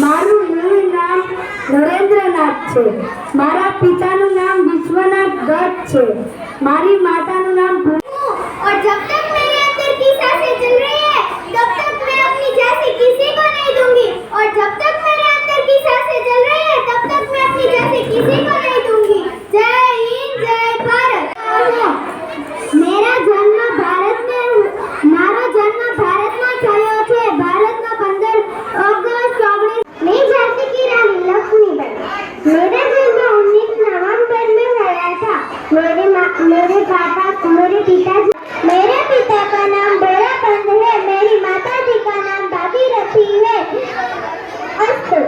મારું મૂળ નામ નરેન્દ્રનાથ છે. મારા પિતાનું નામ વિશ્વનાથ દત્ત છે. મારી માતાનું નામ मेरे माँ मेरे पापा मेरे पिताजी मेरे पिता का नाम बड़ापंत है मेरी माता जी का नाम भागीरथी है अस्तु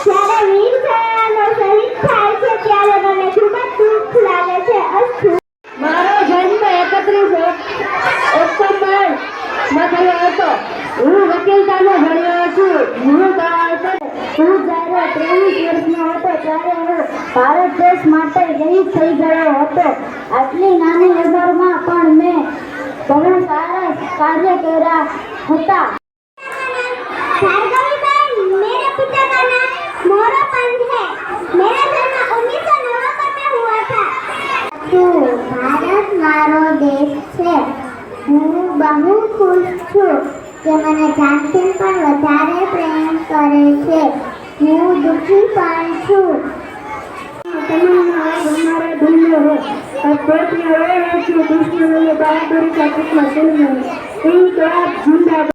જ્યારે વીર જવાનો શહીદ થાય છે ત્યારે મને ખૂબ જ દુઃખ લાગે છે અસ્તુ મારો જન્મ એકત્રીસ ઓક્ટોબર માં થયો હતો હું વકીલતામાં ભણ્યો છું હું કાળા હું જ્યારે ત્રેવીસ વર્ષનો હતો ત્યારે હું ભારત દેશ માટે શહીદ થઈ ગયો હતો આટલી નાની ઉંમરમાં પણ મેં ઘણા સારા કાર્ય કર્યા હતા ભારત મારો દેશ છે હું બહુ ખુશ છું કે મને જાનથી પણ વધારે પ્રેમ કરે છે. હું દુઃખી પણ છું. અદ્ભુત ને રહે છું દુષ્ટ બહાદુરી સાથે મશીન નહીં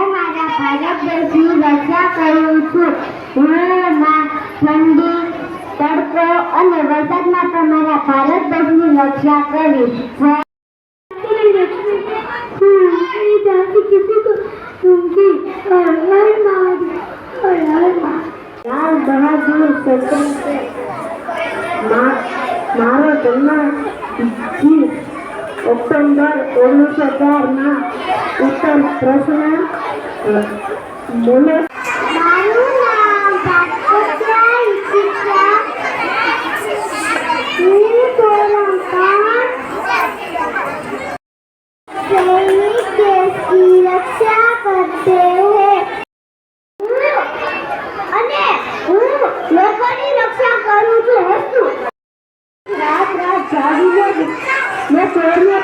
બાળક દેશની રચના કરું છું હું માં ઠંડી તડકો અને વરસાદમાં પણ મારા ભારત દેશની રક્ષા કરીશ લાલ બહાદુર સ્વતંત્ર મારો જન્મ ઓક્ટોબર ઓગણીસો ચારમાં ઉત્તર પ્રશ્ન જોમાં રક્ષા કરું છું રાત રાત જાગી જતી મેં ચોરને